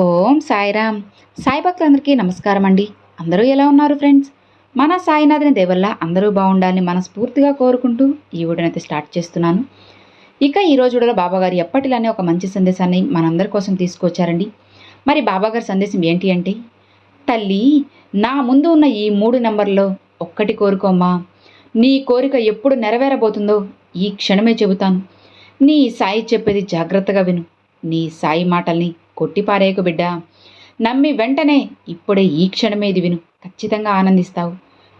ఓం సాయిరామ్. సాయి భక్తులందరికీ నమస్కారం అండి. అందరూ ఎలా ఉన్నారు ఫ్రెండ్స్? మన సాయినాథుని దేవల్ల అందరూ బాగుండాలని మనస్ఫూర్తిగా కోరుకుంటూ ఈ వీడియోనైతే స్టార్ట్ చేస్తున్నాను. ఇక ఈ రోజు వీడియోలో బాబాగారు ఎప్పటిలానే ఒక మంచి సందేశాన్ని మనందరి కోసం తీసుకొచ్చారండి. మరి బాబాగారి సందేశం ఏంటి అంటే తల్లి నా ముందు ఉన్న ఈ మూడు నెంబర్లో ఒక్కటి కోరుకోమ్మా నీ కోరిక ఎప్పుడు నెరవేరబోతుందో ఈ క్షణమే చెబుతాను. నీ సాయి చెప్పేది జాగ్రత్తగా విను. నీ సాయి మాటల్ని కొట్టిపారేయకు బిడ్డ. నమ్మి వెంటనే ఇప్పుడే ఈ క్షణమే ఇది విను. ఖచ్చితంగా ఆనందిస్తావు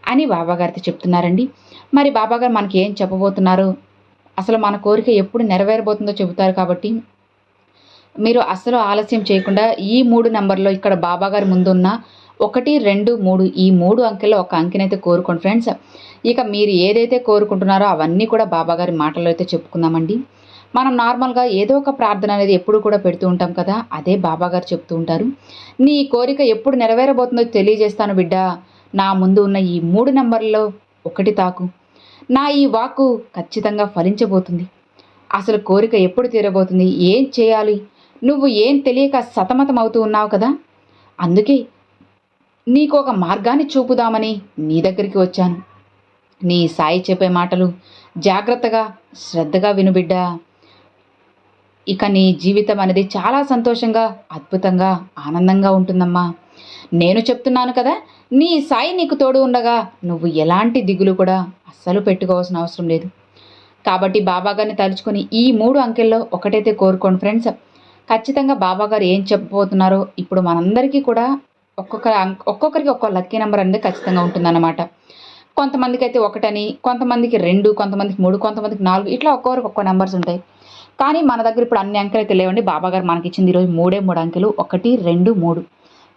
అని బాబాగారితో చెప్తున్నారండి. మరి బాబాగారు మనకి ఏం చెప్పబోతున్నారు? అసలు మన కోరిక ఎప్పుడు నెరవేరబోతుందో చెబుతారు కాబట్టి మీరు అసలు ఆలస్యం చేయకుండా ఈ మూడు నెంబర్లో ఇక్కడ బాబాగారి ముందున్న ఒకటి రెండు మూడు ఈ మూడు అంకెల్లో ఒక అంకెనైతే కోరుకోండి ఫ్రెండ్స్. ఇక మీరు ఏదైతే కోరుకుంటున్నారో అవన్నీ కూడా బాబాగారి మాటల్లో అయితే చెప్పుకుందామండి. మనం నార్మల్గా ఏదో ఒక ప్రార్థన అనేది ఎప్పుడు కూడా పెడుతూ ఉంటాం కదా అదే బాబాగారు చెప్తూ ఉంటారు. నీ కోరిక ఎప్పుడు నెరవేరబోతుందో తెలియజేస్తాను బిడ్డ. నా ముందు ఉన్న ఈ మూడు నెంబర్లలో ఒకటి తాకు. నా ఈ వాక్కు ఖచ్చితంగా ఫలించబోతుంది. అసలు కోరిక ఎప్పుడు తీరబోతుంది? ఏం చేయాలి? నువ్వు ఏం తెలియక సతమతం అవుతూ ఉన్నావు కదా? అందుకే నీకు ఒక మార్గాన్ని చూపుదామని నీ దగ్గరికి వచ్చాను. నీ సాయి చెప్పే మాటలు జాగ్రత్తగా శ్రద్ధగా వినుబిడ్డా ఇక నీ జీవితం అనేది చాలా సంతోషంగా అద్భుతంగా ఆనందంగా ఉంటుందమ్మా. నేను చెప్తున్నాను కదా నీ సాయి నీకు తోడు ఉండగా నువ్వు ఎలాంటి దిగులు కూడా అస్సలు పెట్టుకోవాల్సిన అవసరం లేదు. కాబట్టి బాబాగారిని తలుచుకొని ఈ మూడు అంకెల్లో ఒకటైతే కోరుకోండి ఫ్రెండ్స్. ఖచ్చితంగా బాబాగారు ఏం చెప్పబోతున్నారో ఇప్పుడు మనందరికీ కూడా ఒక్కొక్క ఒక్కొక్కరికి ఒక్కో లక్కీ నెంబర్ అనేది ఖచ్చితంగా ఉంటుందన్నమాట. కొంతమందికి అయితే ఒకటని కొంతమందికి రెండు కొంతమందికి మూడు కొంతమందికి నాలుగు ఇట్లా ఒక్కొక్కరికి ఒక్కో నెంబర్స్ ఉంటాయి. కానీ మన దగ్గర ఇప్పుడు అన్ని అంకెలు అయితే లేవండి. బాబాగారు మనకి ఇచ్చింది ఈరోజు మూడే మూడు అంకెలు. ఒకటి రెండు మూడు.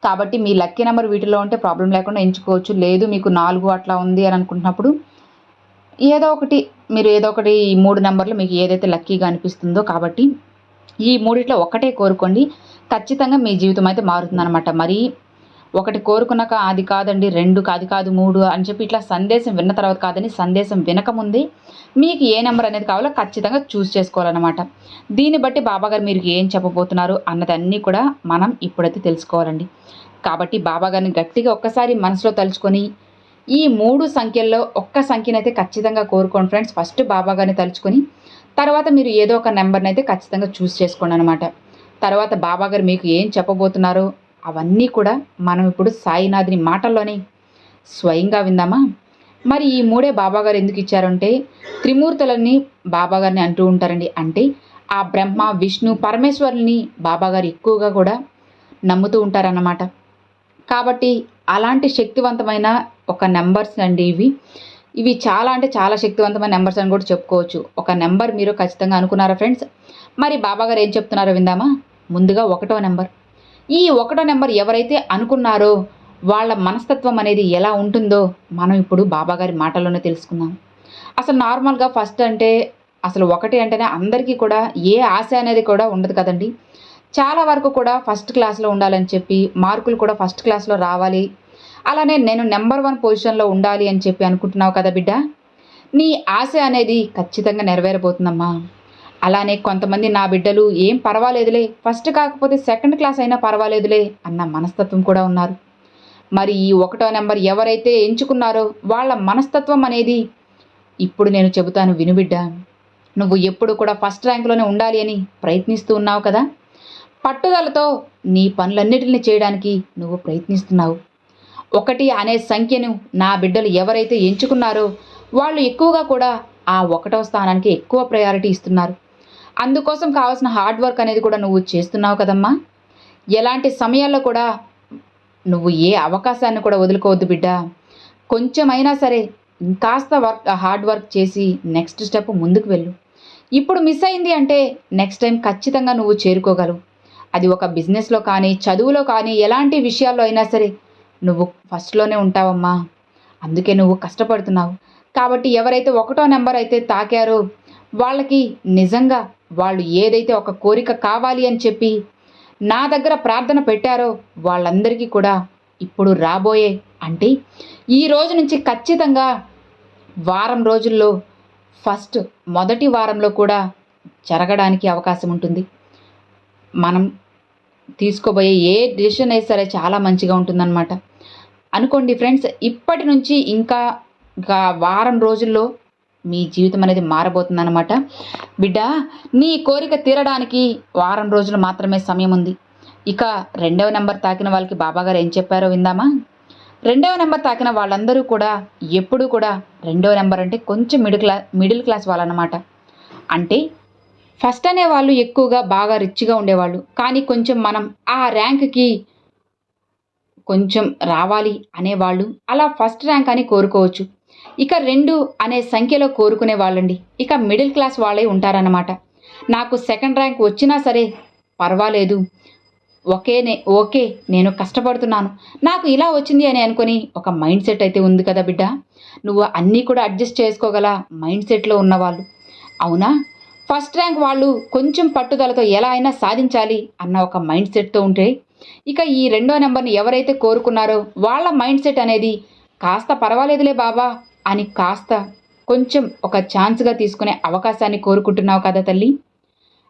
కాబట్టి మీ లక్కీ నెంబర్ వీటిలో ఉంటే ప్రాబ్లం లేకుండా ఎంచుకోవచ్చు. లేదు మీకు నాలుగు అట్లా ఉంది అని అనుకుంటున్నప్పుడు ఏదో ఒకటి మీరు ఏదో ఒకటి ఈ మూడు నెంబర్లు మీకు ఏదైతే లక్కీగా అనిపిస్తుందో కాబట్టి ఈ మూడిట్లో ఒకటే కోరుకోండి. ఖచ్చితంగా మీ జీవితం అయితే మారుతుందన్నమాట. మరి ఒకటి కోరుకున్నాక అది కాదండి రెండు కాదు కాదు మూడు అని చెప్పి ఇట్లా సందేశం విన్న తర్వాత కాదని సందేశం వినకముందే మీకు ఏ నెంబర్ అనేది కావాలో ఖచ్చితంగా చూస్ చేసుకోవాలన్నమాట. దీన్ని బట్టి బాబాగారు మీరు ఏం చెప్పబోతున్నారు అన్నది అన్నీ కూడా మనం ఇప్పుడైతే తెలుసుకోవాలండి. కాబట్టి బాబాగారిని గట్టిగా ఒక్కసారి మనసులో తలుచుకొని ఈ మూడు సంఖ్యల్లో ఒక్క సంఖ్యనైతే ఖచ్చితంగా కోరుకోండి ఫ్రెండ్స్. ఫస్ట్ బాబాగారిని తలుచుకొని తర్వాత మీరు ఏదో ఒక నెంబర్ని అయితే ఖచ్చితంగా చూస్ చేసుకోండి అనమాట తర్వాత బాబాగారు మీకు ఏం చెప్పబోతున్నారో అవన్నీ కూడా మనం ఇప్పుడు సాయినాథుని మాటల్లోనే స్వయంగా విందామా? మరి ఈ మూడే బాబాగారు ఎందుకు ఇచ్చారంటే త్రిమూర్తులని బాబాగారిని అంటూ ఉంటారండి. అంటే ఆ బ్రహ్మ విష్ణు పరమేశ్వరుని బాబాగారు ఎక్కువగా కూడా నమ్ముతూ ఉంటారన్నమాట. కాబట్టి అలాంటి శక్తివంతమైన ఒక నెంబర్స్ అండి ఇవి. ఇవి చాలా అంటే చాలా శక్తివంతమైన నెంబర్స్ అని కూడా చెప్పుకోవచ్చు. ఒక నెంబర్ మీరు ఖచ్చితంగా అనుకున్నారా ఫ్రెండ్స్? మరి బాబాగారు ఏం చెప్తున్నారో విందామా? ముందుగా ఒకటో నెంబర్. ఈ ఒకటో నెంబర్ ఎవరైతే అనుకున్నారో వాళ్ళ మనస్తత్వం అనేది ఎలా ఉంటుందో మనం ఇప్పుడు బాబాగారి మాటల్లోనే తెలుసుకుందాం. అసలు నార్మల్గా ఫస్ట్ అంటే అసలు ఒకటి అంటేనే అందరికీ కూడా ఏ ఆశ అనేది కూడా ఉండదు కదండి. చాలా వరకు కూడా ఫస్ట్ క్లాస్లో ఉండాలని చెప్పి మార్కులు కూడా ఫస్ట్ క్లాస్లో రావాలి. అలానే నేను నెంబర్ వన్ పొజిషన్లో ఉండాలి అని చెప్పి అనుకుంటున్నావు కదా బిడ్డ. నీ ఆశ అనేది ఖచ్చితంగా నెరవేరబోతుందమ్మా. అలానే కొంతమంది నా బిడ్డలు ఏం పర్వాలేదులే ఫస్ట్ కాకపోతే సెకండ్ క్లాస్ అయినా పర్వాలేదులే అన్న మనస్తత్వం కూడా ఉన్నారు. మరి ఈ ఒకటో నెంబర్ ఎవరైతే ఎంచుకున్నారో వాళ్ళ మనస్తత్వం అనేది ఇప్పుడు నేను చెబుతాను వినుబిడ్డ నువ్వు ఎప్పుడు కూడా ఫస్ట్ ర్యాంక్లోనే ఉండాలి అని ప్రయత్నిస్తూ ఉన్నావు కదా? పట్టుదలతో నీ పనులన్నిటిని చేయడానికి నువ్వు ప్రయత్నిస్తున్నావు. ఒకటి అనే సంఖ్యను నా బిడ్డలు ఎవరైతే ఎంచుకున్నారో వాళ్ళు ఎక్కువగా కూడా ఆ ఒకటో స్థానానికి ఎక్కువ ప్రయారిటీ ఇస్తున్నారు. అందుకోసం కావాల్సిన హార్డ్ వర్క్ అనేది కూడా నువ్వు చేస్తున్నావు కదమ్మా. ఎలాంటి సమయాల్లో కూడా నువ్వు ఏ అవకాశాన్ని కూడా వదులుకోవద్దు బిడ్డ. కొంచెమైనా సరే ఇంకాస్త వర్క్ హార్డ్ వర్క్ చేసి నెక్స్ట్ స్టెప్ ముందుకు వెళ్ళు. ఇప్పుడు మిస్ అయింది అంటే నెక్స్ట్ టైం ఖచ్చితంగా నువ్వు చేరుకోగలవు. అది ఒక బిజినెస్లో కానీ చదువులో కానీ ఎలాంటి విషయాల్లో అయినా సరే నువ్వు ఫస్ట్లోనే ఉంటావమ్మా. అందుకే నువ్వు కష్టపడుతున్నావు. కాబట్టి ఎవరైతే ఒకటో నెంబర్ అయితే తాకారో వాళ్ళకి నిజంగా వాళ్ళు ఏదైతే ఒక కోరిక కావాలి అని చెప్పి నా దగ్గర ప్రార్థన పెట్టారో వాళ్ళందరికీ కూడా ఇప్పుడు రాబోయే అంటే ఈ రోజు నుంచి ఖచ్చితంగా వారం రోజుల్లో ఫస్ట్ మొదటి వారంలో కూడా జరగడానికి అవకాశం ఉంటుంది. మనం తీసుకోబోయే ఏ డిసిషన్ అయితే సరే చాలా మంచిగా ఉంటుందన్నమాట. అనుకోండి ఫ్రెండ్స్ ఇప్పటి నుంచి ఇంకా ఇంకా వారం రోజుల్లో మీ జీవితం అనేది మారబోతుందన్నమాట. బిడ్డ నీ కోరిక తీరడానికి వారం రోజులు మాత్రమే సమయం ఉంది. ఇక రెండవ నెంబర్ తాకిన వాళ్ళకి బాబాగారు ఏం చెప్పారో విందామా? రెండవ నెంబర్ తాకిన వాళ్ళందరూ కూడా ఎప్పుడూ కూడా రెండవ నెంబర్ అంటే కొంచెం మిడిల్ క్లా మిడిల్ క్లాస్ వాళ్ళనమాట అంటే ఫస్ట్ అనే వాళ్ళు ఎక్కువగా బాగా రిచ్గా ఉండేవాళ్ళు. కానీ కొంచెం మనం ఆ ర్యాంక్కి కొంచెం రావాలి అనేవాళ్ళు. అలా ఫస్ట్ ర్యాంక్ అని కోరుకోవచ్చు. ఇక రెండు అనే సంఖ్యలో కోరుకునే వాళ్ళండి. ఇక మిడిల్ క్లాస్ వాళ్ళే ఉంటారన్నమాట. నాకు సెకండ్ ర్యాంక్ వచ్చినా సరే పర్వాలేదు. ఒకేనే ఓకే నేను కష్టపడుతున్నాను. నాకు ఇలా వచ్చింది అని అనుకొని ఒక మైండ్ సెట్ అయితే ఉంది కదా బిడ్డ. నువ్వు అన్నీ కూడా అడ్జస్ట్ చేసుకోగల మైండ్ సెట్లో ఉన్నవాళ్ళు. అవునా? ఫస్ట్ ర్యాంక్ వాళ్ళు కొంచెం పట్టుదలతో ఎలా అయినా సాధించాలి అన్న ఒక మైండ్ సెట్తో ఉంటే ఇక ఈ రెండో నెంబర్ని ఎవరైతే కోరుకున్నారో వాళ్ళ మైండ్ సెట్ అనేది కాస్త పర్వాలేదులే బాబా అని కాస్త కొంచెం ఒక ఛాన్స్గా తీసుకునే అవకాశాన్ని కోరుకుంటున్నావు కదా తల్లి?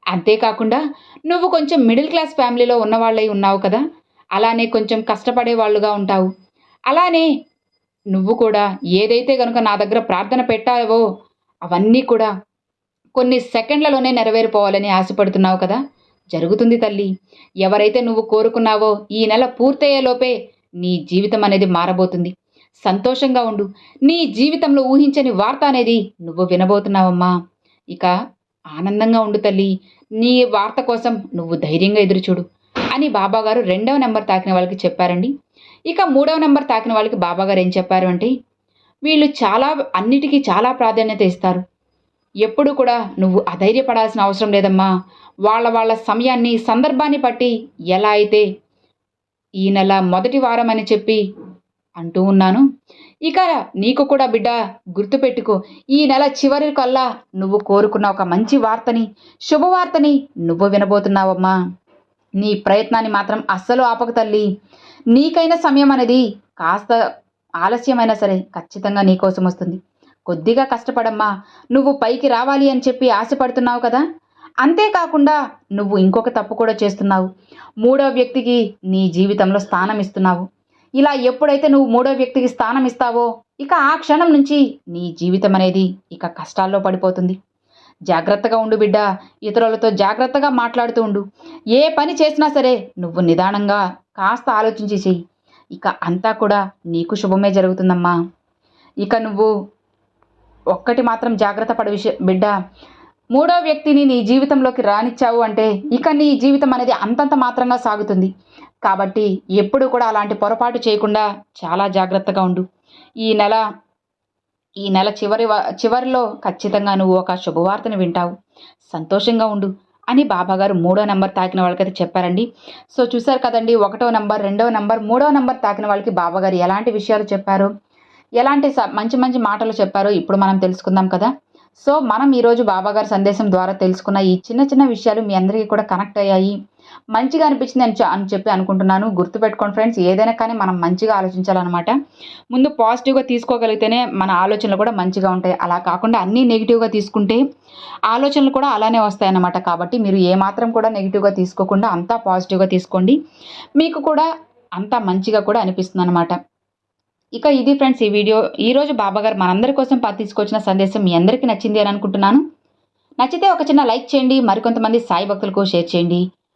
అంతేకాకుండా నువ్వు కొంచెం మిడిల్ క్లాస్ ఫ్యామిలీలో ఉన్నవాళ్ళై ఉన్నావు కదా? అలానే కొంచెం కష్టపడే వాళ్ళుగా ఉంటావు. అలానే నువ్వు కూడా ఏదైతే గనుక నా దగ్గర ప్రార్థన పెట్టావో అవన్నీ కూడా కొన్ని సెకండ్లలోనే నెరవేరిపోవాలని ఆశపడుతున్నావు కదా? జరుగుతుంది తల్లి. ఎవరైతే నువ్వు కోరుకున్నావో ఈ నెల పూర్తయ్యేలోపే నీ జీవితం అనేది మారబోతుంది. సంతోషంగా ఉండు. నీ జీవితంలో ఊహించని వార్త అనేది నువ్వు వినబోతున్నావమ్మా. ఇక ఆనందంగా ఉండు తల్లి. నీ వార్త కోసం నువ్వు ధైర్యంగా ఎదురుచూడు అని బాబాగారు రెండవ నెంబర్ తాకిన వాళ్ళకి చెప్పారండి. ఇక మూడవ నెంబర్ తాకిన వాళ్ళకి బాబాగారు ఏం చెప్పారు అంటే వీళ్ళు చాలా అన్నిటికీ చాలా ప్రాధాన్యత ఇస్తారు. ఎప్పుడు కూడా నువ్వు అధైర్యపడాల్సిన అవసరం లేదమ్మా. వాళ్ళ వాళ్ళ సమయాన్ని సందర్భాన్ని బట్టి ఎలా అయితే ఈ నెల మొదటి వారం అని చెప్పి అంటూ ఉన్నాను. ఇక నీకు కూడా బిడ్డ గుర్తుపెట్టుకో ఈ నెల చివరి కల్లా నువ్వు కోరుకున్న ఒక మంచి వార్తని శుభవార్తని నువ్వు వినబోతున్నావమ్మా. నీ ప్రయత్నాన్ని మాత్రం అస్సలు ఆపక తల్లి. నీకైన సమయం అనేది కాస్త ఆలస్యమైనా సరే ఖచ్చితంగా నీకోసం వస్తుంది. కొద్దిగా కష్టపడమ్మా నువ్వు పైకి రావాలి అని చెప్పి ఆశపడుతున్నావు కదా? అంతేకాకుండా నువ్వు ఇంకొక తప్పు కూడా చేస్తున్నావు. మూడో వ్యక్తికి నీ జీవితంలో స్థానం ఇస్తున్నావు. ఇలా ఎప్పుడైతే నువ్వు మూడో వ్యక్తికి స్థానం ఇస్తావో ఇక ఆ క్షణం నుంచి నీ జీవితం అనేది ఇక కష్టాల్లో పడిపోతుంది. జాగ్రత్తగా ఉండు బిడ్డ ఇతరులతో జాగ్రత్తగా మాట్లాడుతూ ఉండు. ఏ పని చేసినా సరే నువ్వు నిదానంగా కాస్త ఆలోచించి చెయ్యి. ఇక అంతా కూడా నీకు శుభమే జరుగుతుందమ్మా. ఇక నువ్వు ఒక్కటి మాత్రం జాగ్రత్త పడ విష బిడ్డ మూడో వ్యక్తిని నీ జీవితంలోకి రానిచ్చావు అంటే ఇక నీ జీవితం అనేది అంతంత మాత్రంగా సాగుతుంది. కాబట్టి ఎప్పుడు కూడా అలాంటి పొరపాటు చేయకుండా చాలా జాగ్రత్తగా ఉండు. ఈ నెల ఈ నెల చివరి చివరిలో ఖచ్చితంగా నువ్వు ఒక శుభవార్తను వింటావు. సంతోషంగా ఉండు అని బాబాగారు మూడో నెంబర్ తాకిన వాళ్ళకైతే చెప్పారండి. సో చూసారు కదండి ఒకటో నెంబర్ రెండో నెంబర్ మూడో నెంబర్ తాకిన వాళ్ళకి బాబాగారు ఎలాంటి విషయాలు చెప్పారు ఎలాంటి మంచి మంచి మాటలు చెప్పారో ఇప్పుడు మనం తెలుసుకుందాం కదా. సో మనం ఈరోజు బాబాగారి సందేశం ద్వారా తెలుసుకున్న ఈ చిన్న చిన్న విషయాలు మీ అందరికీ కూడా కనెక్ట్ అయ్యాయి. మంచిగా అనిపించింది అని అని చెప్పి అనుకుంటున్నాను. గుర్తుపెట్టుకోండి ఫ్రెండ్స్ ఏదైనా కానీ మనం మంచిగా ఆలోచించాలన్నమాట. ముందు పాజిటివ్గా తీసుకోగలిగితేనే మన ఆలోచనలు కూడా మంచిగా ఉంటాయి. అలా కాకుండా అన్నీ నెగిటివ్గా తీసుకుంటే ఆలోచనలు కూడా అలానే వస్తాయన్నమాట. కాబట్టి మీరు ఏమాత్రం కూడా నెగిటివ్గా తీసుకోకుండా అంతా పాజిటివ్గా తీసుకోండి. మీకు కూడా అంతా మంచిగా కూడా అనిపిస్తుంది అనమాట ఇక ఇది ఫ్రెండ్స్ ఈ వీడియో. ఈరోజు బాబాగారు మనందరి కోసం పా తీసుకొచ్చిన సందేశం మీ అందరికీ నచ్చింది అని అనుకుంటున్నాను. నచ్చితే ఒక చిన్న లైక్ చేయండి. మరికొంతమంది సాయి భక్తులకు షేర్ చేయండి.